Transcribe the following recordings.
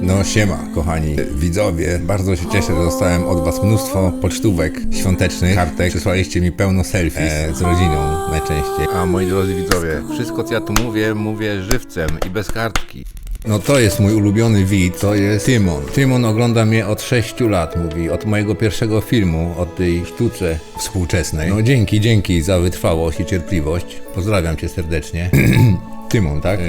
No siema, kochani widzowie. Bardzo się cieszę, że dostałem od was mnóstwo pocztówek świątecznych, kartek. Przysłaliście mi pełno selfies e, z rodziną najczęściej. A moi drodzy widzowie, wszystko co ja tu mówię, mówię żywcem i bez kartki. No to jest mój ulubiony widz, to jest Tymon. Tymon ogląda mnie od 6 lat, mówi, od mojego pierwszego filmu, o tej sztuce współczesnej. No dzięki, dzięki za wytrwałość i cierpliwość. Pozdrawiam cię serdecznie. Tymon, tak?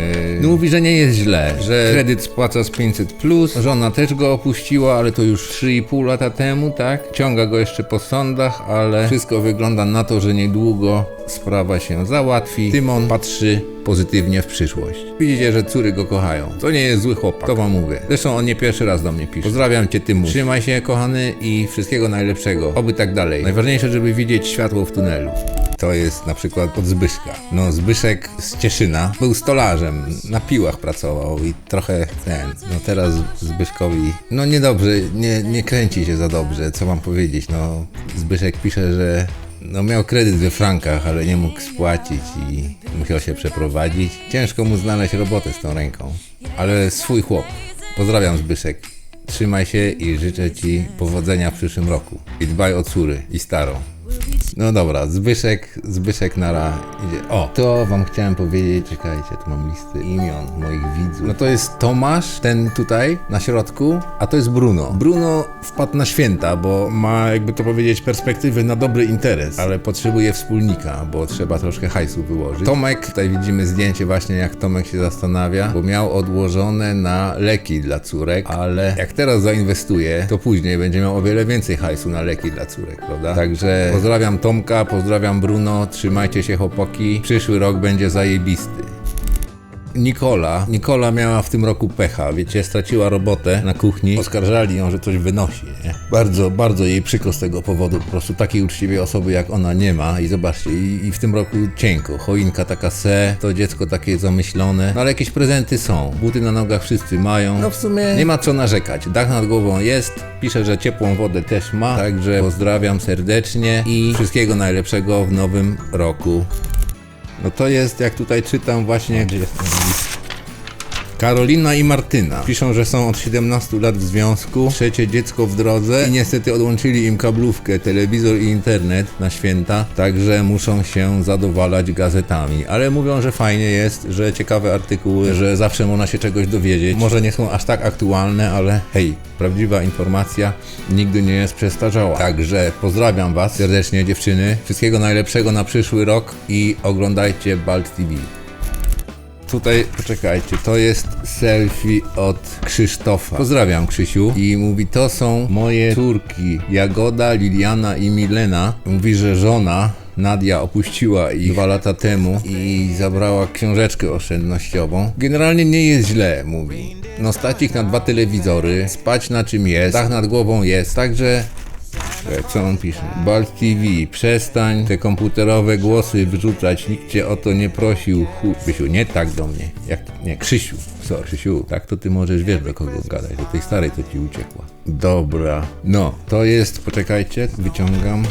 No mówi, że nie jest źle, że kredyt spłaca z 500, plus, żona też go opuściła, ale to już 3,5 lata temu, tak? Ciąga go jeszcze po sądach, ale wszystko wygląda na to, że niedługo sprawa się załatwi. Tymon patrzy pozytywnie w przyszłość. Widzicie, że córy go kochają. To nie jest zły chłopak, to wam mówię. Zresztą on nie pierwszy raz do mnie pisze. Pozdrawiam cię, Tymu. Trzymaj się, kochany, i wszystkiego najlepszego. Oby tak dalej. Najważniejsze, żeby widzieć światło w tunelu. To jest na przykład od Zbyszka. No, Zbyszek z Cieszyna był stolarzem, na piłach pracował i trochę ten. No teraz Zbyszkowi, no niedobrze, nie, nie kręci się za dobrze, co mam powiedzieć. No, Zbyszek pisze, że no miał kredyt we frankach, ale nie mógł spłacić i musiał się przeprowadzić. Ciężko mu znaleźć robotę z tą ręką, ale swój chłop. Pozdrawiam Zbyszek. Trzymaj się i życzę Ci powodzenia w przyszłym roku. I dbaj o córy i starą. No dobra, Zbyszek, Zbyszek nara idzie. O, to wam chciałem powiedzieć, czekajcie, tu mam listy imion moich widzów. No to jest Tomasz, ten tutaj na środku, a to jest Bruno. Bruno wpadł na święta, bo ma, jakby to powiedzieć, perspektywy na dobry interes, ale potrzebuje wspólnika, bo trzeba troszkę hajsu wyłożyć. Tomek, tutaj widzimy zdjęcie właśnie jak Tomek się zastanawia, bo miał odłożone na leki dla córek, ale jak teraz zainwestuje, to później będzie miał o wiele więcej hajsu na leki dla córek, prawda? Także pozdrawiam Tomka, pozdrawiam Bruno, trzymajcie się chłopaki, przyszły rok będzie zajebisty. Nikola. Nikola miała w tym roku pecha, wiecie, straciła robotę na kuchni. Oskarżali ją, że coś wynosi, nie? Bardzo, bardzo jej przykro z tego powodu. Po prostu takiej uczciwej osoby jak ona nie ma i zobaczcie, i, i w tym roku cienko. Choinka taka se, to dziecko takie zamyślone, no ale jakieś prezenty są. Buty na nogach wszyscy mają. No w sumie nie ma co narzekać. Dach nad głową jest, pisze, że ciepłą wodę też ma, także pozdrawiam serdecznie i wszystkiego najlepszego w nowym roku. No to jest, jak tutaj czytam właśnie, gdzie jest ten list? Karolina i Martyna piszą, że są od 17 lat w związku, trzecie dziecko w drodze i niestety odłączyli im kablówkę, telewizor i internet na święta, także muszą się zadowalać gazetami. Ale mówią, że fajnie jest, że ciekawe artykuły, że zawsze można się czegoś dowiedzieć. Może nie są aż tak aktualne, ale hej, prawdziwa informacja nigdy nie jest przestarzała. Także pozdrawiam Was serdecznie dziewczyny, wszystkiego najlepszego na przyszły rok i oglądajcie Balt TV. Tutaj, poczekajcie, to jest selfie od Krzysztofa. Pozdrawiam Krzysiu. I mówi, to są moje córki, Jagoda, Liliana i Milena. Mówi, że żona Nadia opuściła ich dwa lata temu i zabrała książeczkę oszczędnościową. Generalnie nie jest źle, mówi. No stać ich na dwa telewizory, spać na czym jest, dach nad głową jest, także Co on pisze? Balt TV, przestań te komputerowe głosy wrzucać, nikt cię o to nie prosił. Chu... Krzysiu, nie tak do mnie. Jak nie, Krzysiu. Co, Krzysiu, tak to ty możesz wiesz do kogo gadać, do tej starej to ci uciekła. Dobra. No, to jest, poczekajcie, wyciągam.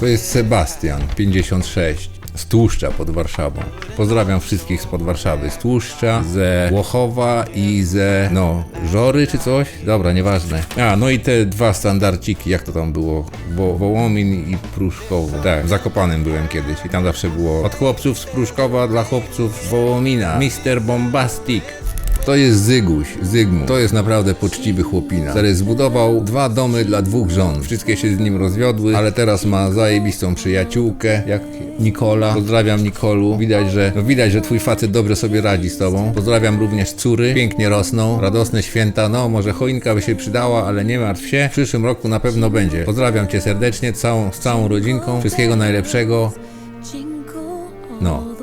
To jest Sebastian, 56. Z Tłuszcza pod Warszawą. Pozdrawiam wszystkich spod Warszawy. Z Tłuszcza, ze Włochowa i ze, no, Żory czy coś? Dobra, nieważne. A, no i te dwa standardciki, jak to tam było? Wo Wołomin i Pruszkowo. Tak, w Zakopanem byłem kiedyś i tam zawsze było od chłopców z Pruszkowa dla chłopców z Wołomina. Mister Bombastic. To jest Zyguś, Zygmunt. To jest naprawdę poczciwy chłopina. Który zbudował dwa domy dla dwóch żon. Wszystkie się z nim rozwiodły, ale teraz ma zajebistą przyjaciółkę, jak Nikola. Pozdrawiam Nikolu. Widać, że no widać, że twój facet dobrze sobie radzi z tobą. Pozdrawiam również córy. Pięknie rosną. Radosne święta. No, może choinka by się przydała, ale nie martw się. W przyszłym roku na pewno będzie. Pozdrawiam cię serdecznie, całą, z całą rodzinką. Wszystkiego najlepszego. No.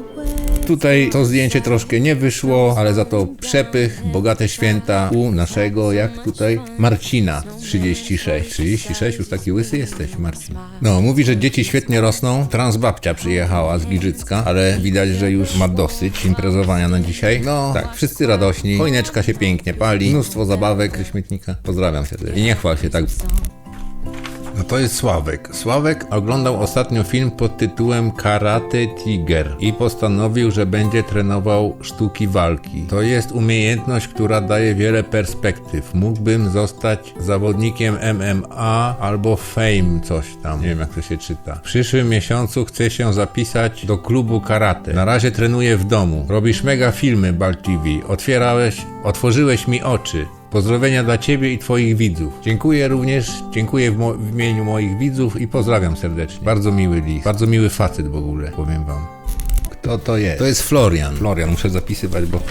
Tutaj to zdjęcie troszkę nie wyszło, ale za to przepych, bogate święta u naszego, jak tutaj, Marcina 36. 36? Już taki łysy jesteś, Marcin. No, mówi, że dzieci świetnie rosną. Transbabcia przyjechała z Giżycka, ale widać, że już ma dosyć imprezowania na dzisiaj. No, tak, wszyscy radośni. Choineczka się pięknie pali. Mnóstwo zabawek śmietnika. Pozdrawiam serdecznie. I nie chwal się tak no to jest Sławek. Sławek oglądał ostatnio film pod tytułem Karate Tiger i postanowił, że będzie trenował sztuki walki. To jest umiejętność, która daje wiele perspektyw. Mógłbym zostać zawodnikiem MMA albo Fame, coś tam. Nie wiem, jak to się czyta. W przyszłym miesiącu chcę się zapisać do klubu karate. Na razie trenuję w domu. Robisz mega filmy, Bal TV. Otwierałeś, otworzyłeś mi oczy. Pozdrowienia dla Ciebie i Twoich widzów. Dziękuję również, dziękuję w, w imieniu moich widzów i pozdrawiam serdecznie. Bardzo miły list, bardzo miły facet w ogóle, powiem Wam. Kto to jest? To jest Florian. Florian, muszę zapisywać, bo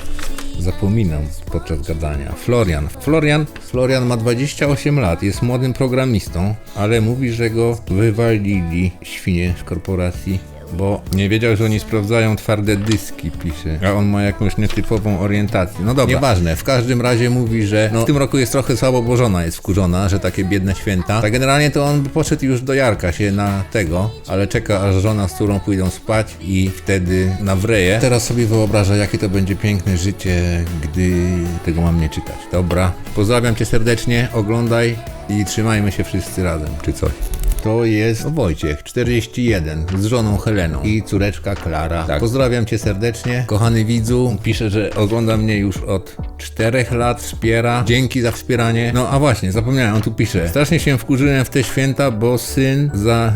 zapominam podczas gadania. Florian. Florian. Florian ma 28 lat, jest młodym programistą, ale mówi, że go wywalili świnie z korporacji. Bo nie wiedział, że oni sprawdzają twarde dyski, pisze. A on ma jakąś nietypową orientację. No dobra, nieważne. W każdym razie mówi, że no, w tym roku jest trochę słabo, bo żona jest wkurzona, że takie biedne święta. Tak generalnie to on poszedł już do Jarka się na tego, ale czeka aż żona, z którą pójdą spać i wtedy nawreje. Teraz sobie wyobraża, jakie to będzie piękne życie, gdy tego mam nie czytać. Dobra, pozdrawiam cię serdecznie, oglądaj i trzymajmy się wszyscy razem, czy coś. To jest Wojciech, 41, z żoną Heleną i córeczka Klara. Tak. Pozdrawiam cię serdecznie. Kochany widzu, pisze, że ogląda mnie już od 4 lat, wspiera. Dzięki za wspieranie. No a właśnie, zapomniałem, on tu pisze. Strasznie się wkurzyłem w te święta, bo syn za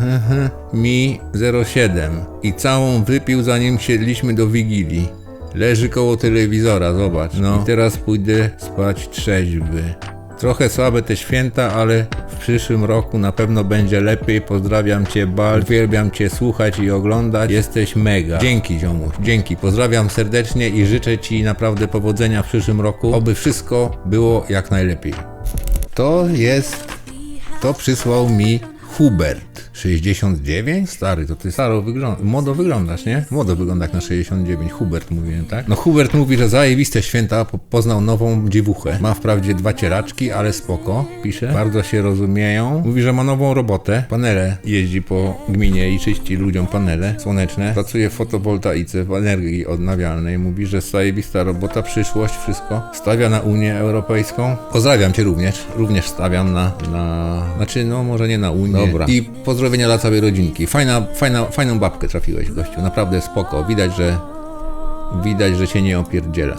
mi 07 i całą wypił zanim siedliśmy do Wigilii. Leży koło telewizora, zobacz. No i teraz pójdę spać trzeźwy. Trochę słabe te święta, ale w przyszłym roku na pewno będzie lepiej. Pozdrawiam Cię, Bal. Uwielbiam Cię słuchać i oglądać. Jesteś mega. Dzięki, ziomuś. Dzięki. Pozdrawiam serdecznie i życzę Ci naprawdę powodzenia w przyszłym roku. Oby wszystko było jak najlepiej. To jest... To przysłał mi Hubert. 69? Stary, to ty staro wyglądasz. Młodo wyglądasz, nie? Młodo wygląda jak na 69. Hubert mówiłem, tak? No Hubert mówi, że zajebiste święta, po poznał nową dziewuchę. Ma wprawdzie dwa cieraczki, ale spoko, pisze. Bardzo się rozumieją. Mówi, że ma nową robotę. Panele jeździ po gminie i czyści ludziom panele słoneczne. Pracuje w fotowoltaice, w energii odnawialnej. Mówi, że zajebista robota, przyszłość, wszystko. Stawia na Unię Europejską. Pozdrawiam cię również. Również stawiam na, na... Znaczy, no może nie na Unię. Dobra. I pozdrowienia dla całej rodzinki. Fajna, fajna, fajną babkę trafiłeś, gościu. Naprawdę spoko. Widać, że widać, że się nie opierdziela.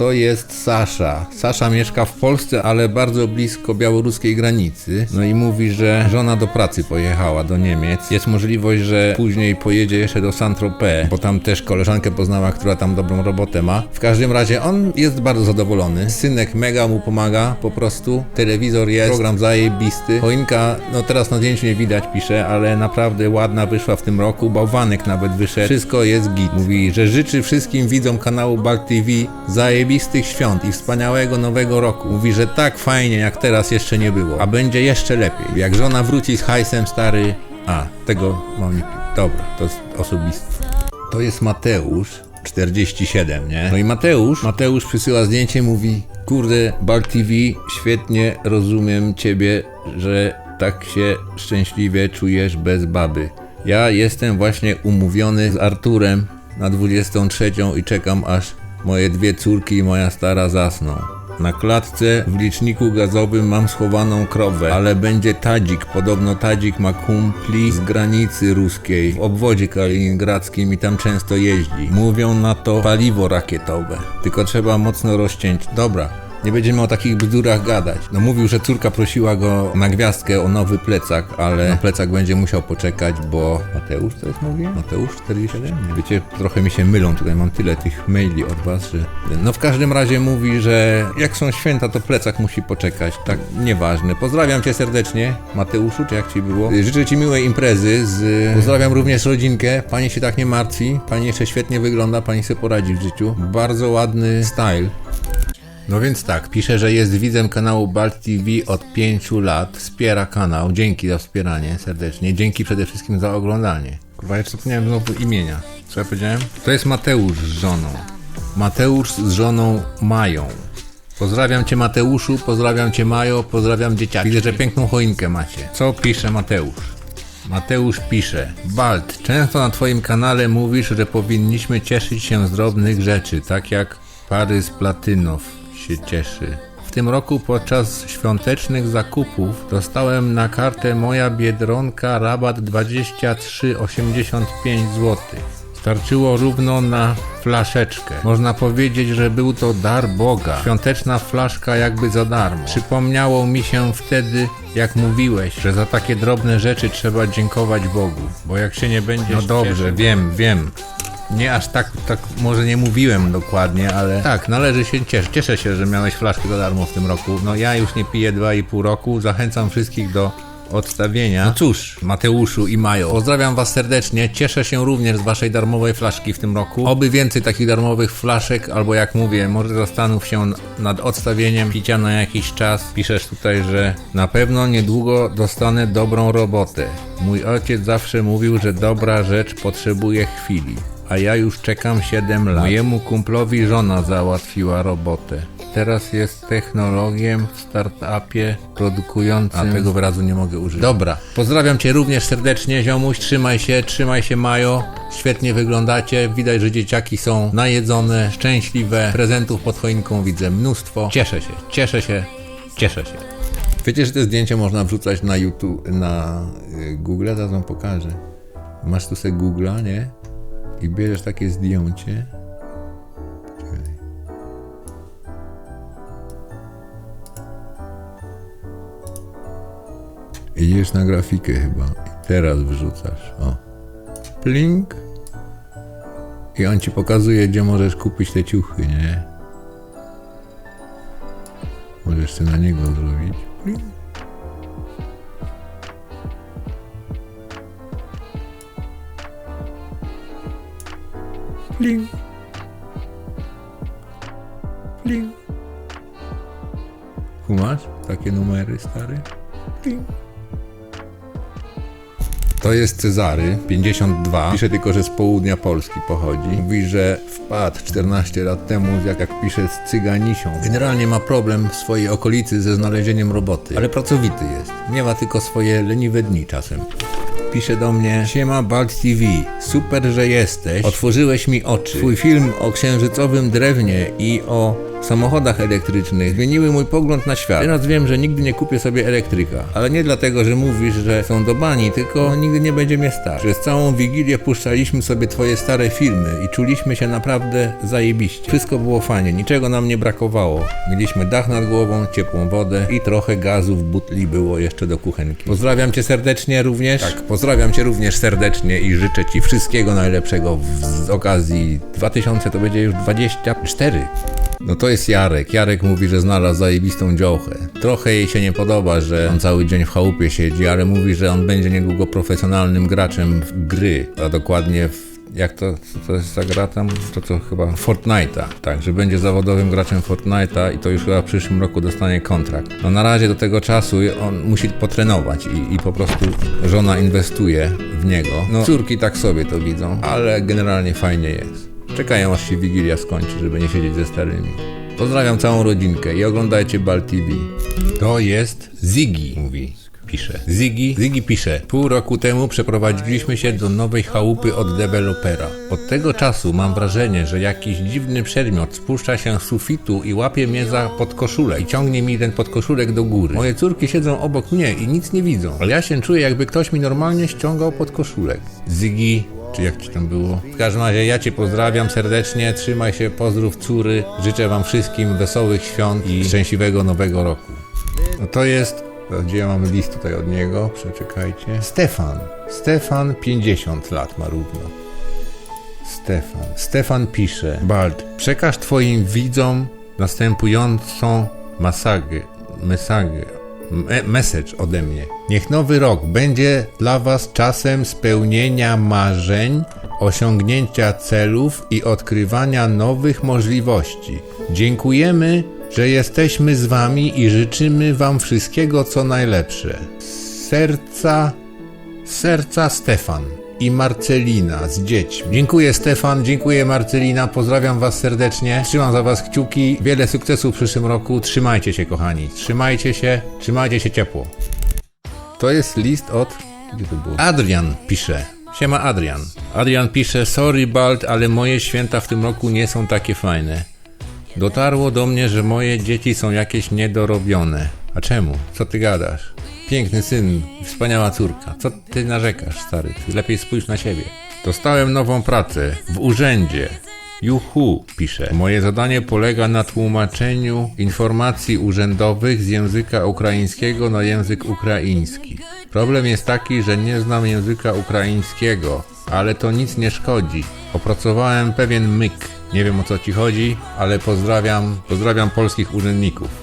To jest Sasza. Sasza mieszka w Polsce, ale bardzo blisko białoruskiej granicy. No i mówi, że żona do pracy pojechała do Niemiec. Jest możliwość, że później pojedzie jeszcze do Saint-Tropez, bo tam też koleżankę poznała, która tam dobrą robotę ma. W każdym razie on jest bardzo zadowolony. Synek mega mu pomaga, po prostu. Telewizor jest, program zajebisty. Choinka, no teraz na zdjęciu nie widać, pisze, ale naprawdę ładna wyszła w tym roku. Bałwanek nawet wyszedł. Wszystko jest git. Mówi, że życzy wszystkim widzom kanału Balt TV zajebistych świąt i wspaniałego nowego roku. Mówi, że tak fajnie jak teraz jeszcze nie było, a będzie jeszcze lepiej. Jak żona wróci z hajsem stary... A, tego mam nie... Dobra, to jest osobiste. To jest Mateusz, 47, nie? No i Mateusz, Mateusz przysyła zdjęcie, mówi Kurde, Bart TV, świetnie rozumiem ciebie, że tak się szczęśliwie czujesz bez baby. Ja jestem właśnie umówiony z Arturem na 23 i czekam aż moje dwie córki i moja stara zasną. Na klatce w liczniku gazowym mam schowaną krowę, ale będzie Tadzik. Podobno Tadzik ma kumpli z granicy ruskiej w obwodzie kaliningradzkim i tam często jeździ. Mówią na to paliwo rakietowe. Tylko trzeba mocno rozciąć. Dobra. Nie będziemy o takich bzdurach gadać. No mówił, że córka prosiła go na gwiazdkę o nowy plecak, ale na plecak będzie musiał poczekać, bo... Mateusz to jest mówię? Mateusz 47? Nie wiecie, trochę mi się mylą tutaj, mam tyle tych maili od was, że... No w każdym razie mówi, że jak są święta, to plecak musi poczekać, tak nieważne. Pozdrawiam cię serdecznie, Mateuszu, czy jak ci było? Życzę ci miłej imprezy, z... pozdrawiam również rodzinkę, pani się tak nie martwi, pani jeszcze świetnie wygląda, pani sobie poradzi w życiu. Bardzo ładny style. No więc tak, pisze, że jest widzem kanału Balt TV od 5 lat, wspiera kanał, dzięki za wspieranie serdecznie, dzięki przede wszystkim za oglądanie. Kurwa, jeszcze zapomniałem znowu imienia. Co ja powiedziałem? To jest Mateusz z żoną. Mateusz z żoną Mają. Pozdrawiam cię Mateuszu, pozdrawiam cię Majo, pozdrawiam dzieciaki. Widzę, że piękną choinkę macie. Co pisze Mateusz? Mateusz pisze: Balt, często na Twoim kanale mówisz, że powinniśmy cieszyć się z drobnych rzeczy, tak jak Parys Platynow się cieszy. W tym roku podczas świątecznych zakupów dostałem na kartę moja Biedronka rabat 23,85 zł. Starczyło równo na flaszeczkę. Można powiedzieć, że był to dar Boga. Świąteczna flaszka jakby za darmo. Przypomniało mi się wtedy, jak mówiłeś, że za takie drobne rzeczy trzeba dziękować Bogu. Bo jak się nie będzie. No dobrze, wiem, wiem. Nie aż tak, tak może nie mówiłem dokładnie, ale tak, należy się cieszyć. Cieszę się, że miałeś flaszkę za darmo w tym roku. No ja już nie piję 2,5 roku. Zachęcam wszystkich do odstawienia. No cóż, Mateuszu i Majo, pozdrawiam was serdecznie. Cieszę się również z waszej darmowej flaszki w tym roku. Oby więcej takich darmowych flaszek, albo jak mówię, może zastanów się nad odstawieniem picia na jakiś czas. Piszesz tutaj, że na pewno niedługo dostanę dobrą robotę. Mój ojciec zawsze mówił, że dobra rzecz potrzebuje chwili. A ja już czekam 7 lat. Mojemu kumplowi żona załatwiła robotę. Teraz jest technologiem w startupie produkującym. A tego wyrazu nie mogę użyć. Dobra, pozdrawiam cię również serdecznie, ziomuś. Trzymaj się, trzymaj się, Majo. Świetnie wyglądacie. Widać, że dzieciaki są najedzone, szczęśliwe. Prezentów pod choinką widzę mnóstwo. Cieszę się, cieszę się, cieszę się. Wiecie, że te zdjęcia można wrzucać na YouTube, na y, Google? Zaraz wam pokażę. Masz tu sobie Google'a, nie? I bierzesz takie zdjęcie. Idziesz na grafikę chyba. I teraz wrzucasz. O. Plink. I on ci pokazuje, gdzie możesz kupić te ciuchy, nie? Możesz sobie na niego zrobić. Plink. Pling. Pling. Kumasz? Takie numery stare? Pling. To jest Cezary, 52. Pisze tylko, że z południa Polski pochodzi. Mówi, że wpadł 14 lat temu, jak, jak pisze, z cyganisią. Generalnie ma problem w swojej okolicy ze znalezieniem roboty, ale pracowity jest. Miewa tylko swoje leniwe dni czasem. Pisze do mnie Siema Balt TV, super, że jesteś. Otworzyłeś mi oczy. Twój film o księżycowym drewnie i o samochodach elektrycznych zmieniły mój pogląd na świat. Teraz wiem, że nigdy nie kupię sobie elektryka. Ale nie dlatego, że mówisz, że są do bani, tylko nigdy nie będzie mnie stać. Przez całą Wigilię puszczaliśmy sobie twoje stare filmy i czuliśmy się naprawdę zajebiście. Wszystko było fajnie, niczego nam nie brakowało. Mieliśmy dach nad głową, ciepłą wodę i trochę gazu w butli było jeszcze do kuchenki. Pozdrawiam cię serdecznie również. Tak, pozdrawiam cię również serdecznie i życzę ci wszystkiego najlepszego z okazji 2000 to będzie już 24. No to jest Jarek. Jarek mówi, że znalazł zajebistą działkę. Trochę jej się nie podoba, że on cały dzień w chałupie siedzi, ale mówi, że on będzie niedługo profesjonalnym graczem w gry, a dokładnie w jak to, to jest za gra tam? To co chyba Fortnite'a. Tak, że będzie zawodowym graczem Fortnite'a i to już chyba w przyszłym roku dostanie kontrakt. No na razie do tego czasu on musi potrenować i, i po prostu żona inwestuje w niego. No córki tak sobie to widzą, ale generalnie fajnie jest. Czekają aż się Wigilia skończy, żeby nie siedzieć ze starymi. Pozdrawiam całą rodzinkę i oglądajcie Bal TV. To jest Ziggy, mówi. Pisze. Ziggy, Ziggy pisze. Pół roku temu przeprowadziliśmy się do nowej chałupy od dewelopera. Od tego czasu mam wrażenie, że jakiś dziwny przedmiot spuszcza się z sufitu i łapie mnie za podkoszulek i ciągnie mi ten podkoszulek do góry. Moje córki siedzą obok mnie i nic nie widzą, ale ja się czuję jakby ktoś mi normalnie ściągał podkoszulek. Ziggy, czy jak ci tam było? W każdym razie ja cię pozdrawiam serdecznie, trzymaj się, pozdrów córy, życzę wam wszystkim wesołych świąt i szczęśliwego nowego roku. No to jest, gdzie ja mam list tutaj od niego, przeczekajcie. Stefan, Stefan 50 lat ma równo. Stefan. Stefan pisze: Bald, przekaż Twoim widzom następującą masagę, mesagę, me, message ode mnie. Niech nowy rok będzie dla Was czasem spełnienia marzeń, osiągnięcia celów i odkrywania nowych możliwości. Dziękujemy, że jesteśmy z Wami i życzymy Wam wszystkiego co najlepsze. Z serca serca Stefan i Marcelina z dziećmi. Dziękuję Stefan, dziękuję Marcelina, pozdrawiam was serdecznie, trzymam za was kciuki, wiele sukcesów w przyszłym roku, trzymajcie się kochani, trzymajcie się, trzymajcie się ciepło. To jest list od... Gdzie to było? Adrian pisze. Siema Adrian. Adrian pisze, sorry Balt, ale moje święta w tym roku nie są takie fajne. Dotarło do mnie, że moje dzieci są jakieś niedorobione. A czemu? Co ty gadasz? Piękny syn, wspaniała córka. Co ty narzekasz, stary? Ty lepiej spójrz na siebie. Dostałem nową pracę w urzędzie. Juhu, pisze. Moje zadanie polega na tłumaczeniu informacji urzędowych z języka ukraińskiego na język ukraiński. Problem jest taki, że nie znam języka ukraińskiego, ale to nic nie szkodzi. Opracowałem pewien myk. Nie wiem o co ci chodzi, ale pozdrawiam, pozdrawiam polskich urzędników.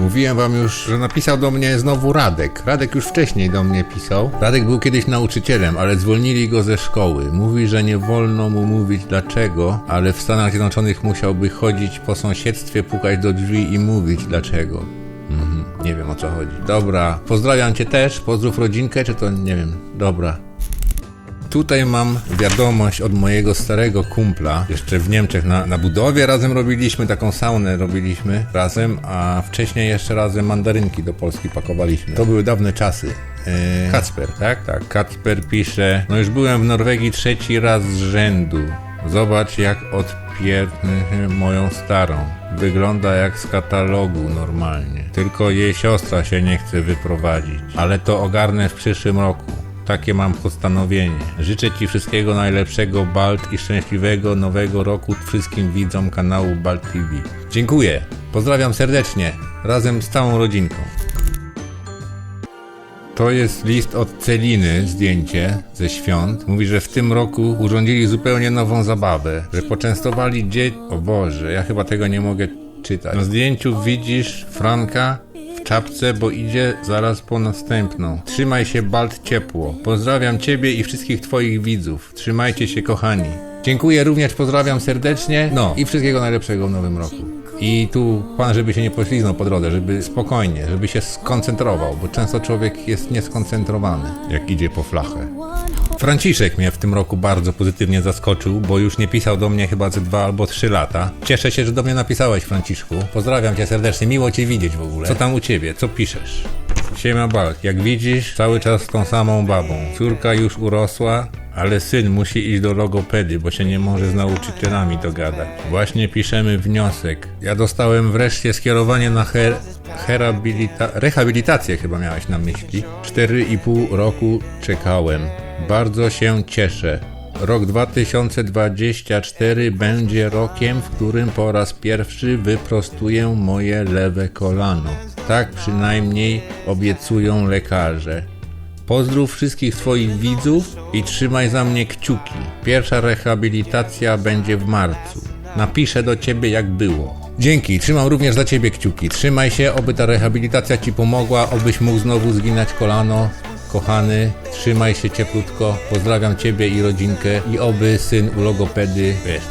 Mówiłem wam już, że napisał do mnie znowu Radek. Radek już wcześniej do mnie pisał. Radek był kiedyś nauczycielem, ale zwolnili go ze szkoły. Mówi, że nie wolno mu mówić dlaczego, ale w Stanach Zjednoczonych musiałby chodzić po sąsiedztwie, pukać do drzwi i mówić dlaczego. Mhm, nie wiem o co chodzi. Dobra, pozdrawiam cię też, pozdrów rodzinkę, czy to nie wiem. Dobra. Tutaj mam wiadomość od mojego starego kumpla. Jeszcze w Niemczech na, na budowie razem robiliśmy, taką saunę robiliśmy razem, a wcześniej jeszcze razem mandarynki do Polski pakowaliśmy. To były dawne czasy. Eee, Kacper, tak? Tak. Kacper pisze, no już byłem w Norwegii trzeci raz z rzędu. Zobacz jak odpierdnę moją starą. Wygląda jak z katalogu normalnie. Tylko jej siostra się nie chce wyprowadzić. Ale to ogarnę w przyszłym roku. Takie mam postanowienie. Życzę Ci wszystkiego najlepszego, Balt, i szczęśliwego nowego roku wszystkim widzom kanału Balt TV. Dziękuję. Pozdrawiam serdecznie, razem z całą rodzinką. To jest list od Celiny, zdjęcie ze świąt. Mówi, że w tym roku urządzili zupełnie nową zabawę, że poczęstowali dzieci. O Boże, ja chyba tego nie mogę czytać. Na zdjęciu widzisz Franka czapce, bo idzie zaraz po następną. Trzymaj się, Balt, ciepło. Pozdrawiam Ciebie i wszystkich Twoich widzów. Trzymajcie się, kochani. Dziękuję również, pozdrawiam serdecznie. No i wszystkiego najlepszego w nowym roku. I tu pan, żeby się nie pośliznął po drodze, żeby spokojnie, żeby się skoncentrował, bo często człowiek jest nieskoncentrowany, jak idzie po flachę. Franciszek mnie w tym roku bardzo pozytywnie zaskoczył, bo już nie pisał do mnie chyba ze dwa albo trzy lata. Cieszę się, że do mnie napisałeś, Franciszku. Pozdrawiam cię serdecznie, miło cię widzieć w ogóle. Co tam u ciebie? Co piszesz? Siema Balk, jak widzisz, cały czas z tą samą babą. Córka już urosła, ale syn musi iść do logopedy, bo się nie może z nauczycielami dogadać. Właśnie piszemy wniosek. Ja dostałem wreszcie skierowanie na her herabilita rehabilitację, chyba miałeś na myśli. 4,5 roku czekałem. Bardzo się cieszę. Rok 2024 będzie rokiem, w którym po raz pierwszy wyprostuję moje lewe kolano. Tak przynajmniej obiecują lekarze. Pozdrów wszystkich Twoich widzów i trzymaj za mnie kciuki. Pierwsza rehabilitacja będzie w marcu. Napiszę do Ciebie jak było. Dzięki, trzymam również za Ciebie kciuki. Trzymaj się, oby ta rehabilitacja Ci pomogła, obyś mógł znowu zginać kolano. Kochany, trzymaj się cieplutko. Pozdrawiam Ciebie i rodzinkę i oby syn u logopedy wiesz.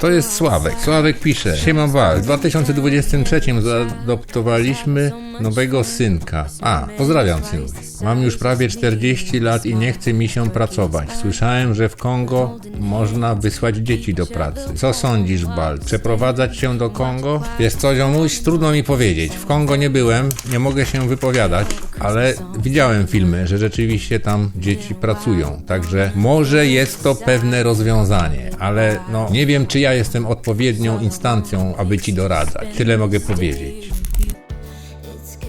To jest Sławek. Sławek pisze. Siema Wal. W 2023 zaadoptowaliśmy nowego synka. A, pozdrawiam synowi. Mam już prawie 40 lat i nie chce mi się pracować. Słyszałem, że w Kongo można wysłać dzieci do pracy. Co sądzisz, Bal? Przeprowadzać się do Kongo? Wiesz co, ziomuś? Trudno mi powiedzieć. W Kongo nie byłem, nie mogę się wypowiadać, ale widziałem filmy, że rzeczywiście tam dzieci pracują. Także może jest to pewne rozwiązanie, ale no nie wiem, czy ja jestem odpowiednią instancją, aby ci doradzać. Tyle mogę powiedzieć.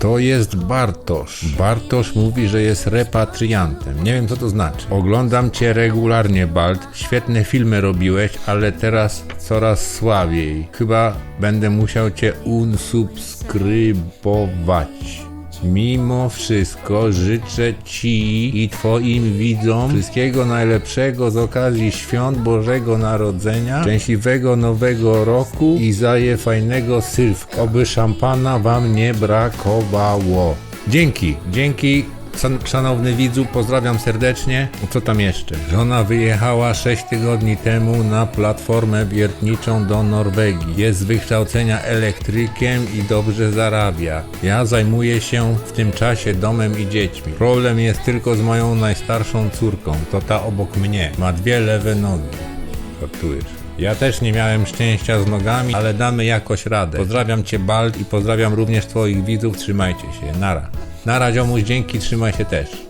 To jest Bartosz. Bartosz mówi, że jest repatriantem. Nie wiem, co to znaczy. Oglądam cię regularnie, Balt. Świetne filmy robiłeś, ale teraz coraz słabiej. Chyba będę musiał cię unsubskrybować. Mimo wszystko życzę Ci i Twoim widzom wszystkiego najlepszego z okazji świąt Bożego Narodzenia, szczęśliwego nowego roku i zaje fajnego sylwka. Oby szampana Wam nie brakowało. Dzięki, dzięki. Szanowny widzu, pozdrawiam serdecznie. Co tam jeszcze? Żona wyjechała 6 tygodni temu na platformę wiertniczą do Norwegii. Jest z wykształcenia elektrykiem i dobrze zarabia. Ja zajmuję się w tym czasie domem i dziećmi. Problem jest tylko z moją najstarszą córką. To ta obok mnie. Ma dwie lewe nogi. Żartujesz. Ja też nie miałem szczęścia z nogami, ale damy jakoś radę. Pozdrawiam Cię Bald i pozdrawiam również Twoich widzów. Trzymajcie się. Nara. Nara ziomuś, dzięki, trzymaj się też.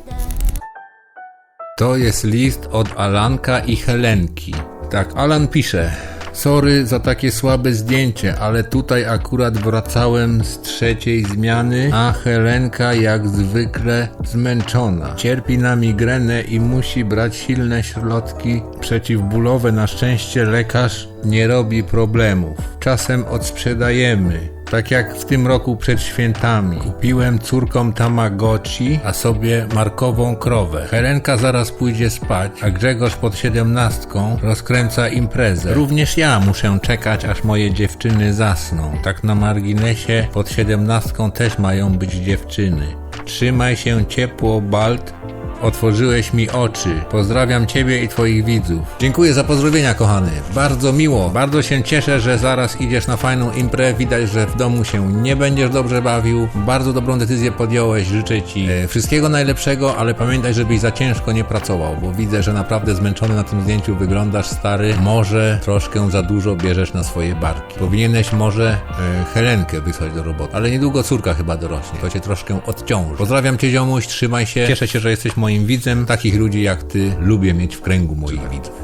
To jest list od Alanka i Helenki. Tak, Alan pisze. Sorry za takie słabe zdjęcie, ale tutaj akurat wracałem z trzeciej zmiany, a Helenka jak zwykle zmęczona. Cierpi na migrenę i musi brać silne środki przeciwbólowe. Na szczęście lekarz nie robi problemów. Czasem odsprzedajemy. Tak jak w tym roku przed świętami. Kupiłem córkom Tamagotchi, a sobie markową krowę. Helenka zaraz pójdzie spać, a Grzegorz pod siedemnastką rozkręca imprezę. Również ja muszę czekać, aż moje dziewczyny zasną. Tak na marginesie, pod siedemnastką też mają być dziewczyny. Trzymaj się ciepło, Balt. Otworzyłeś mi oczy. Pozdrawiam Ciebie i Twoich widzów. Dziękuję za pozdrowienia, kochany. Bardzo miło. Bardzo się cieszę, że zaraz idziesz na fajną imprę. Widać, że w domu się nie będziesz dobrze bawił. Bardzo dobrą decyzję podjąłeś. Życzę Ci e, wszystkiego najlepszego, ale pamiętaj, żebyś za ciężko nie pracował, bo widzę, że naprawdę zmęczony na tym zdjęciu wyglądasz, stary. Może troszkę za dużo bierzesz na swoje barki. Powinieneś może e, Helenkę wysłać do roboty, ale niedługo córka chyba dorośnie. To Cię troszkę odciąży. Pozdrawiam Cię, ziomuś. Trzymaj się. Cieszę się, że jesteś moim widzem. Takich ludzi jak Ty lubię mieć w kręgu moich widzów.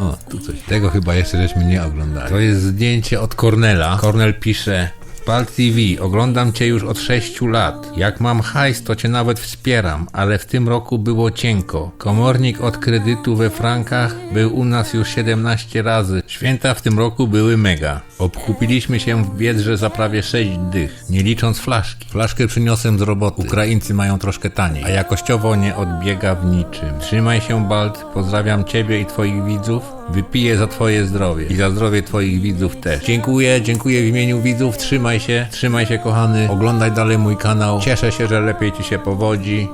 O, tu coś. Tego chyba jeszcze żeśmy nie oglądali. To jest zdjęcie od Cornela. Cornel pisze. Pal TV, oglądam cię już od 6 lat. Jak mam hajs, to cię nawet wspieram, ale w tym roku było cienko. Komornik od kredytu we frankach był u nas już 17 razy. Święta w tym roku były mega. Obkupiliśmy się w Biedrze za prawie 6 dych, nie licząc flaszki. Flaszkę przyniosłem z roboty. Ukraińcy mają troszkę taniej, a jakościowo nie odbiega w niczym. Trzymaj się, Balt, pozdrawiam ciebie i twoich widzów. Wypiję za twoje zdrowie i za zdrowie twoich widzów też. Dziękuję, dziękuję w imieniu widzów. Trzymaj się, trzymaj się kochany. Oglądaj dalej mój kanał. Cieszę się, że lepiej ci się powodzi.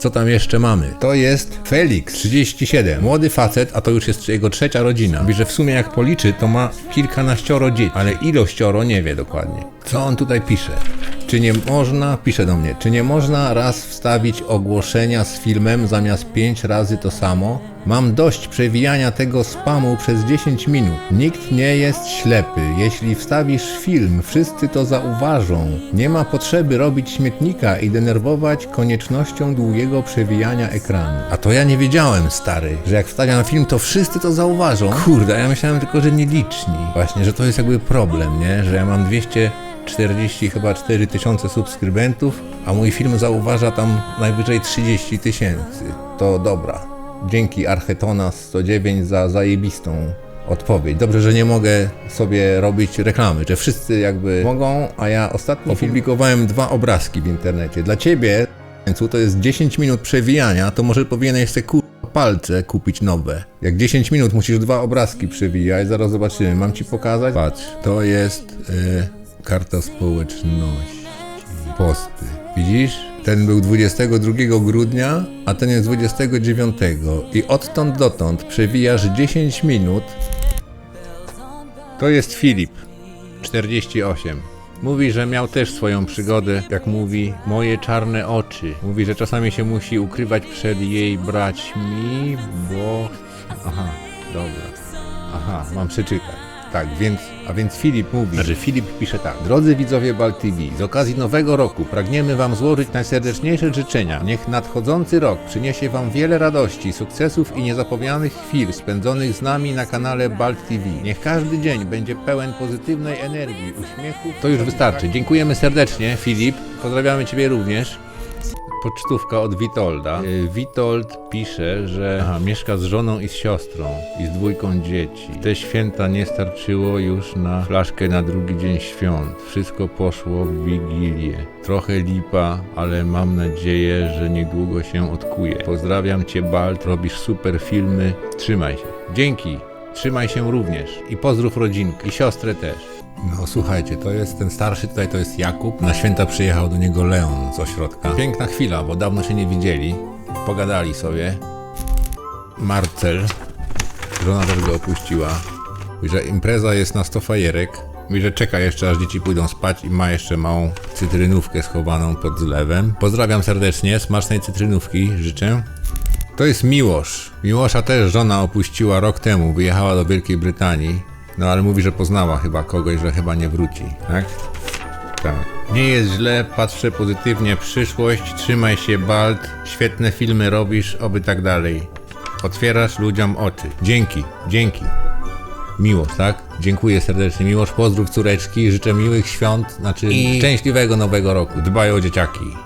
Co tam jeszcze mamy? To jest Felix, 37. Młody facet, a to już jest jego trzecia rodzina. Mówi, że w sumie jak policzy, to ma kilkanaścioro dzieci, ale ilościoro nie wie dokładnie. Co on tutaj pisze? Czy nie można, pisze do mnie, czy nie można raz wstawić ogłoszenia z filmem zamiast pięć razy to samo? Mam dość przewijania tego spamu przez 10 minut. Nikt nie jest ślepy. Jeśli wstawisz film, wszyscy to zauważą. Nie ma potrzeby robić śmietnika i denerwować koniecznością długiego przewijania ekranu. A to ja nie wiedziałem, stary, że jak wstawiam film, to wszyscy to zauważą. Kurde, ja myślałem tylko, że nieliczni. Właśnie, że to jest jakby problem, nie? Że ja mam 200 40 chyba 4 tysiące subskrybentów, a mój film zauważa tam najwyżej 30 tysięcy. To dobra. Dzięki Archetona 109 za zajebistą odpowiedź. Dobrze, że nie mogę sobie robić reklamy, że wszyscy jakby mogą, a ja ostatnio opublikowałem dwa obrazki w internecie. Dla ciebie to jest 10 minut przewijania, to może powinieneś sobie kur... palce kupić nowe. Jak 10 minut musisz dwa obrazki przewijać, zaraz zobaczymy. Mam ci pokazać? Patrz, to jest y, karta społeczności. Posty. Widzisz? Ten był 22 grudnia, a ten jest 29. I odtąd dotąd przewijasz 10 minut. To jest Filip, 48. Mówi, że miał też swoją przygodę, jak mówi, moje czarne oczy. Mówi, że czasami się musi ukrywać przed jej braćmi, bo... Aha, dobra. Aha, mam przeczytać. Tak, więc, a więc Filip mówi, znaczy Filip pisze tak. Drodzy widzowie Bal TV, z okazji nowego roku pragniemy Wam złożyć najserdeczniejsze życzenia. Niech nadchodzący rok przyniesie Wam wiele radości, sukcesów i niezapomnianych chwil spędzonych z nami na kanale Balt TV. Niech każdy dzień będzie pełen pozytywnej energii, uśmiechu. To już wystarczy. Dziękujemy serdecznie, Filip. Pozdrawiamy Ciebie również. Pocztówka od Witolda. Y, Witold pisze, że aha, mieszka z żoną i z siostrą i z dwójką dzieci. Te święta nie starczyło już na flaszkę na drugi dzień świąt. Wszystko poszło w Wigilię. Trochę lipa, ale mam nadzieję, że niedługo się odkuje. Pozdrawiam Cię Balt, robisz super filmy. Trzymaj się. Dzięki. Trzymaj się również. I pozdrów rodzinkę. I siostrę też. No słuchajcie, to jest ten starszy tutaj, to jest Jakub. Na święta przyjechał do niego Leon z ośrodka. Piękna chwila, bo dawno się nie widzieli. Pogadali sobie. Marcel, żona też go opuściła. Mówi, że impreza jest na 100 fajerek. Mówi, że czeka jeszcze aż dzieci pójdą spać i ma jeszcze małą cytrynówkę schowaną pod zlewem. Pozdrawiam serdecznie, smacznej cytrynówki życzę. To jest Miłosz. Miłosza też żona opuściła rok temu, wyjechała do Wielkiej Brytanii. No ale mówi, że poznała chyba kogoś, że chyba nie wróci, tak? Tak. Nie jest źle, patrzę pozytywnie w przyszłość, trzymaj się Balt, świetne filmy robisz, oby tak dalej. Otwierasz ludziom oczy. Dzięki, dzięki. Miłosz, tak? Dziękuję serdecznie. Miłosz, pozdrów córeczki, życzę miłych świąt, znaczy I... szczęśliwego nowego roku. Dbaj o dzieciaki.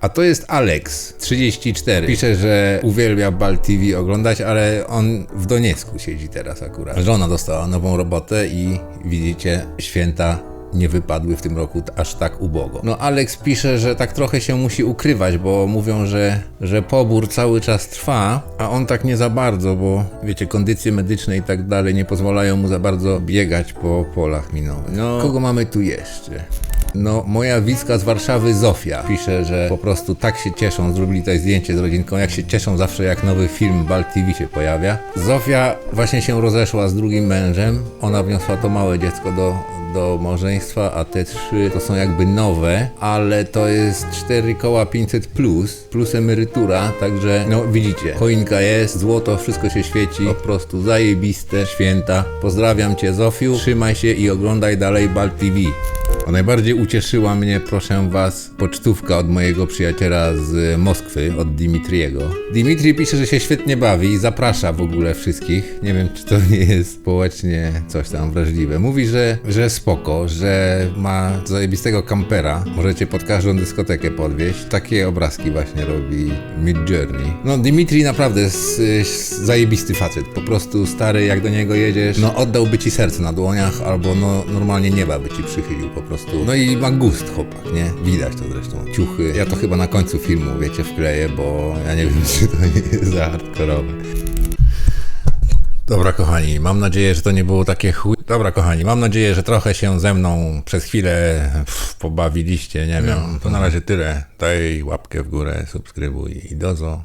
A to jest Alex, 34. Pisze, że uwielbia Bal TV oglądać, ale on w Doniecku siedzi teraz akurat. Żona dostała nową robotę i widzicie, święta nie wypadły w tym roku aż tak ubogo. No Alex pisze, że tak trochę się musi ukrywać, bo mówią, że, że pobór cały czas trwa, a on tak nie za bardzo, bo wiecie, kondycje medyczne i tak dalej nie pozwalają mu za bardzo biegać po polach minowych. No, kogo mamy tu jeszcze? No, moja widzka z Warszawy, Zofia, pisze, że po prostu tak się cieszą, zrobili tutaj zdjęcie z rodzinką, jak się cieszą zawsze, jak nowy film Bal TV się pojawia. Zofia właśnie się rozeszła z drugim mężem, ona wniosła to małe dziecko do, do małżeństwa, a te trzy to są jakby nowe, ale to jest 4 koła 500 plus, plus emerytura, także no widzicie, choinka jest, złoto, wszystko się świeci, po prostu zajebiste święta. Pozdrawiam Cię Zofiu, trzymaj się i oglądaj dalej Bal TV. A najbardziej ucieszyła mnie, proszę was, pocztówka od mojego przyjaciela z Moskwy, od Dimitriego. Dimitri pisze, że się świetnie bawi i zaprasza w ogóle wszystkich. Nie wiem, czy to nie jest społecznie coś tam wrażliwe. Mówi, że, że spoko, że ma zajebistego kampera. Możecie pod każdą dyskotekę podwieźć. Takie obrazki właśnie robi Mid Journey. No, Dimitri naprawdę jest, jest zajebisty facet. Po prostu stary, jak do niego jedziesz, no oddałby ci serce na dłoniach, albo no normalnie nieba by ci przychylił po prostu. No i ma gust chłopak, nie? Widać to zresztą. Ciuchy. Ja to chyba na końcu filmu, wiecie, wkleję, bo ja nie wiem, czy to nie jest za hardkorowe. Dobra, kochani, mam nadzieję, że to nie było takie chuj. Dobra, kochani, mam nadzieję, że trochę się ze mną przez chwilę pff, pobawiliście, nie wiem. To na razie tyle. Daj łapkę w górę, subskrybuj i dozo.